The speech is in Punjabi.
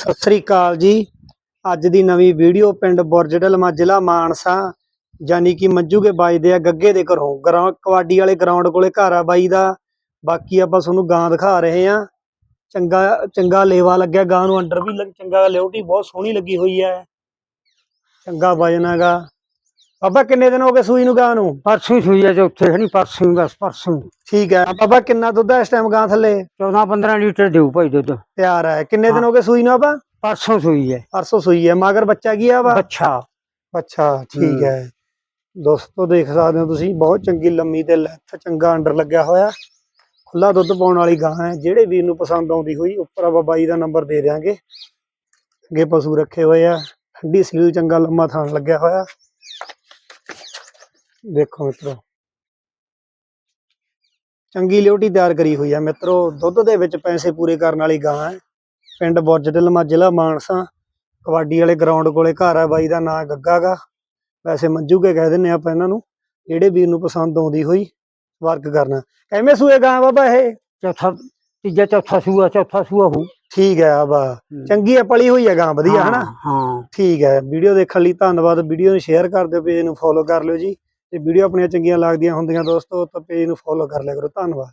ਸਤਿ ਸ੍ਰੀ ਅਕਾਲ ਜੀ। ਅੱਜ ਦੀ ਨਵੀਂ ਵੀਡੀਓ ਪਿੰਡ ਬੁਰਜਡਲਮਾ ਜ਼ਿਲ੍ਹਾ ਮਾਨਸਾ, ਯਾਨੀ ਕਿ ਮੰਜੂ ਕੇ ਬਾਈ ਦੇ ਆ, ਗੱਗੇ ਦੇ ਘਰੋਂ। ਗਰਾਊਂਡ ਕਬੱਡੀ ਵਾਲੇ ਗਰਾਊਂਡ ਕੋਲੇ ਘਰ ਆ ਬਾਈ ਦਾ। ਬਾਕੀ ਆਪਾਂ ਤੁਹਾਨੂੰ ਗਾਂ ਦਿਖਾ ਰਹੇ ਆ ਚੰਗਾ ਚੰਗਾ ਲੇਵਾ ਲੱਗਿਆ ਗਾਂ ਨੂੰ, ਅੰਡਰ ਵੀ ਲੱਗ- ਚੰਗਾ ਲਿਓਟੀ ਬਹੁਤ ਸੋਹਣੀ ਲੱਗੀ ਹੋਈ ਹੈ। ਚੰਗਾ ਵਜਨ ਹੈਗਾ ਬਾਬਾ ਕਿੰਨੇ ਦਿਨ ਹੋ ਗਏ ਸੂਈ ਨੂੰ ਗਾਂ ਨੂੰ? ਪਰਸੋਂ ਹੀ ਸੂਈ ਹੈ ਚੌਥੇ ਨਹੀਂ ਪਰਸੋਂ ਹੀ ਬਸ ਪਰਸੋਂ ਹੀ। ਠੀਕ ਹੈ। ਬਾਬਾ ਕਿੰਨਾ ਦੁੱਧ ਹੈ ਇਸ ਟਾਈਮ ਗਾਂ ਥੱਲੇ? 14 15 ਲੀਟਰ ਦੇਊ ਭਾਈ ਦੁੱਧ। ਤਿਆਰ ਹੈ ਕਿੰਨੇ ਦਿਨ ਹੋ। ਗਏ ਸੂਈ ਨੂੰ ਆਪਾਂ? ਪਰਸੋਂ ਸੂਈ ਹੈ। ਪਰਸੋਂ ਸੂਈ ਹੈ। ਮਗਰ ਬੱਚਾ ਕੀ ਆ ਵਾ? ਅੱਛਾ ਅੱਛਾ ਠੀਕ ਹੂੰ। ਹੈ ਦੋਸਤੋ ਦੇਖ ਸਕਦੇ ਹੋ ਤੁਸੀਂ ਬਹੁਤ ਚੰਗੀ ਲੰਮੀ ਤੇ ਲੈਥ ਚੰਗਾ ਅੰਡਰ ਲੱਗਿਆ ਹੋਇਆ। ਖੁੱਲਾ ਦੁੱਧ ਪਾਉਣ ਵਾਲੀ ਗਾਂ ਹੈ। ਜਿਹੜੇ ਵੀਰ ਨੂੰ ਪਸੰਦ ਆਉਂਦੀ ਹੋਈ ਉੱਪਰ ਆਪਾਂ ਬਾਈ ਦਾ ਨੰਬਰ ਦੇ ਦਿਆਂਗੇ। ਅੱਗੇ ਪਸ਼ੂ ਰੱਖੇ ਹੋਏ ਆ। ਠੰਡੀ ਸੀਲ ਚੰਗਾ ਲੰਮਾ ਥਾਣ ਲੱਗਿਆ ਹੋਇਆ। ਦੇਖੋ ਮਿੱਤਰੋ। ਚੰਗੀ ਲਿਓਟੀ ਤਿਆਰ ਕਰੀ ਹੋਈ ਆ ਮਿੱਤਰੋ। ਦੁੱਧ ਦੇ ਵਿੱਚ ਪੈਸੇ ਪੂਰੇ ਕਰਨ ਵਾਲੀ ਗਾਂ ਹੈ। ਪਿੰਡ ਬੁਰਜ ਢਿਲਮਾ ਜ਼ਿਲ੍ਹਾ ਮਾਨਸਾ। ਕਬੱਡੀ ਵਾਲੇ ਗਰਾਊਂਡ ਕੋਲੇ ਘਰ ਆ ਬਾਈ ਦਾ ਨਾਂ ਗੱਗਾ ਗਾ। ਵੈਸੇ ਮੰਜੂ ਕੇ ਕਹਿ ਦਿੰਨੇ ਆਪਾਂ ਇਹਨਾਂ ਨੂੰ ਜਿਹੜੇ ਵੀਰ ਨੂੰ ਪਸੰਦ ਆਉਂਦੀ ਹੋਈ ਵਰਕ ਕਰਨਾ। ਕਿਵੇਂ ਸੂਏ ਗਾਂ ਬਾਬਾ ਇਹ? ਚੌਥਾ ਤੀਜਾ ਚੌਥਾ ਸੂਆ ਚੌਥਾ ਸੂਆ ਹੋ। ਠੀਕ ਹੈ ਆਬਾ ਚੰਗੀ ਹੈ ਪਲੀ ਹੋਈ ਹੈ ਗਾਂ ਵਧੀਆ ਹਨਾ? ਹਾਂ। ਠੀਕ ਹੈ ਵੀਡੀਓ ਦੇਖਣ ਲਈ ਧੰਨਵਾਦ। ਵੀਡੀਓ ਨੂੰ ਸ਼ੇਅਰ ਕਰ ਦਿਓ ਪੇਜ ਨੂੰ ਫੋਲੋ ਕਰ ਲਿਓ ਜੀ। ਤੇ ਵੀਡੀਓ ਆਪਣੀਆਂ ਚੰਗੀਆਂ ਲੱਗਦੀਆਂ ਹੁੰਦੀਆਂ ਦੋਸਤੋ, ਤਾਂ ਪੇਜ ਨੂੰ ਫੋਲੋ ਕਰ ਲਿਆ ਕਰੋ। ਧੰਨਵਾਦ।